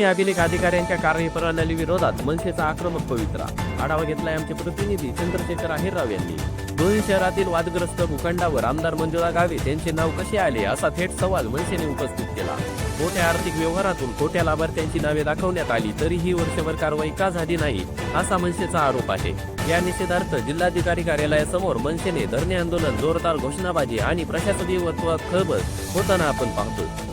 भूमी अभिलेख अधिकाऱ्यांच्या कार्यप्रणाली विरोधात मनसेचा आक्रमक पवित्रा. आढावा घेतलाय आमचे प्रतिनिधी चंद्रशेखर अहिरराव यांनी. दोन्ही शहरातील वादग्रस्त भूखंडावर आमदार मंजुळा गावे त्यांचे नाव कसे आले असा थेट सवाल मनसेने उपस्थित केला. खोट्या आर्थिक व्यवहारातून खोट्या लाभार्थ्यांची नावे दाखवण्यात आली तरीही वर्षभर कारवाई का झाली नाही असा मनसेचा आरोप आहे. या निषेधार्थ जिल्हाधिकारी कार्यालयासमोर मनसेने धरणे आंदोलन जोरदार घोषणाबाजी आणि प्रशासकीय वर्तुळात खळबळ होताना आपण पाहतो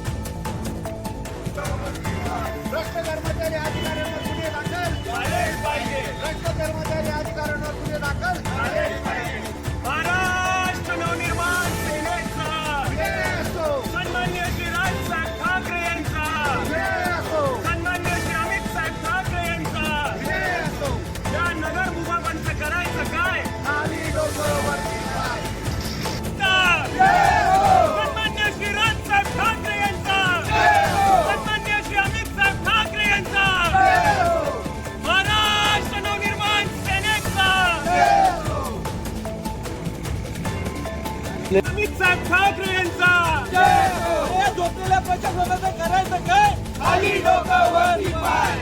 करायचं काय खाली डोकं पाय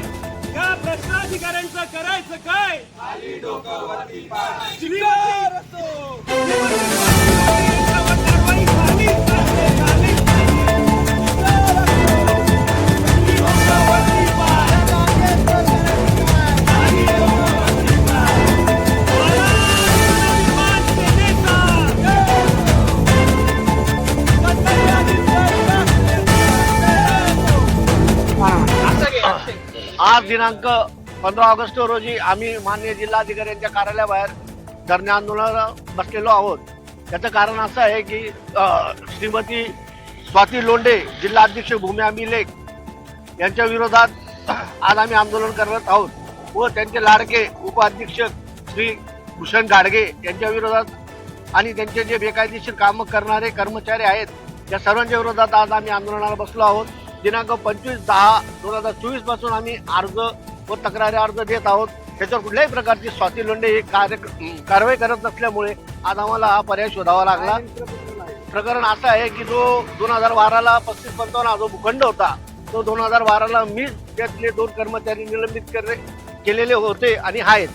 या भ्रष्टाधिकाऱ्यांचं करायचं काय? विजय असो आज दिनांक पंधरा ऑगस्ट रोजी आम्ही माननीय जिल्हाधिकाऱ्यांच्या कार्यालयाबाहेर धरणे आंदोलनाला बसलेलो आहोत. त्याचं कारण असं आहे की श्रीमती स्वाती लोंढे जिल्हाध्यक्ष भूमी अभिलेख यांच्या विरोधात आज आम्ही आंदोलन करत आहोत व त्यांचे लाडके उपाध्यक्ष श्री भूषण गाडगे यांच्या विरोधात आणि त्यांचे जे बेकायदेशीर कामं करणारे कर्मचारी आहेत या सर्वांच्या विरोधात आज आम्ही आंदोलनाला बसलो आहोत. दिनांक पंचवीस दहा दोन हजार चोवीसपासून आम्ही अर्ज व तक्रारी अर्ज देत आहोत. त्याच्यावर कुठल्याही प्रकारची स्वाती लोंढे ही कार्य कारवाई करत नसल्यामुळे आज आम्हाला हा पर्याय शोधावा लागला. प्रकरण असं आहे की जो दोन हजार बाराला पस्तीस पंचावन्न हा जो भूखंड होता तो दोन हजार बाराला मी त्यातले दोन कर्मचारी निलंबित करणे केलेले होते आणि आहेत.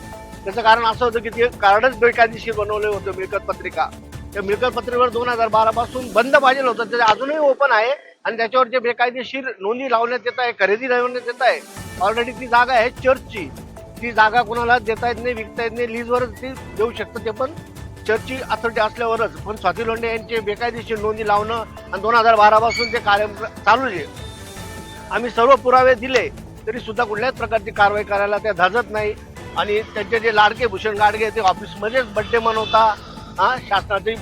त्याचं कारण असं होतं की ते कार्डच बेकायदेशीर बनवले होते मिळकत पत्रिका. त्या मिळकत पत्रिकेवर दोन हजार बारा पासून बंद पाहिजे होतं. ते अजूनही ओपन आहे. आणि त्याच्यावर जे बेकायदेशीर नोंदी लावण्यात येत आहे खरेदी लावण्यात येत आहे. ऑलरेडी ती जागा आहे चर्चची ती जागा कोणाला देता येत नाही विकता येत नाही लीजवरच ती देऊ शकतं ते पण चर्चची अथॉरिटी असल्यावरच. पण स्वाती लोंढे यांचे बेकायदेशीर नोंदी लावणं आणि दोन हजार बारा पासून ते कार्यक्रम चालू आहे. आम्ही सर्व पुरावे दिले तरी सुद्धा कुठल्याच प्रकारची कारवाई करायला त्या धाजत नाही. आणि त्यांचे जे लाडके भूषण गाडगे ते ऑफिसमध्येच बड्डे मनवता हा शासनाचे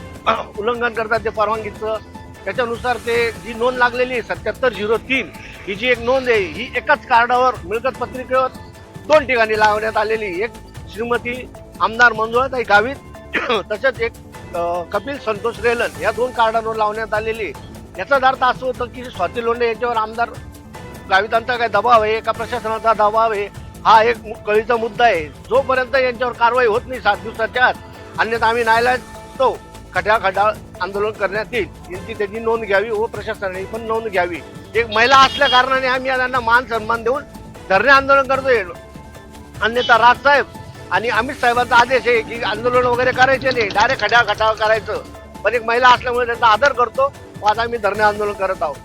उल्लंघन करतात ते परवानगीचं. त्याच्यानुसार ते जी नोंद लागलेली आहे सत्याहत्तर झिरो तीन ही जी एक नोंद आहे ही एकाच कार्डावर मिळकत पत्रिकेवर दोन ठिकाणी लावण्यात आलेली एक श्रीमती आमदार मंजुळाताई गावित तसेच एक कपिल संतोष रेलन या दोन कार्डांवर लावण्यात आलेली याचा अर्थ असं होतं की स्वाती लोंढे यांच्यावर आमदार गावितांचा काय दबाव आहे का प्रशासनाचा दबाव आहे. हा एक कळीचा मुद्दा आहे. जोपर्यंत यांच्यावर कारवाई होत नाही सात दिवसाच्या आत अन्यथा आम्ही न्यायालयात तो खड्या खड्या आंदोलन करण्यात येईल. यांची त्याची नोंद घ्यावी व प्रशासनाने पण नोंद घ्यावी. एक महिला असल्या कारणाने आम्ही त्यांना मान सन्मान देऊन धरणे आंदोलन करतोय. अन्यथा राज साहेब आणि अमित साहेबांचा आदेश आहे की आंदोलन वगैरे करायचे नाही. डायरेक्ट खड्या खटाव करायचं. पण एक महिला असल्यामुळे त्यांचा आदर करतो. व आज आम्ही धरणे आंदोलन करत आहोत.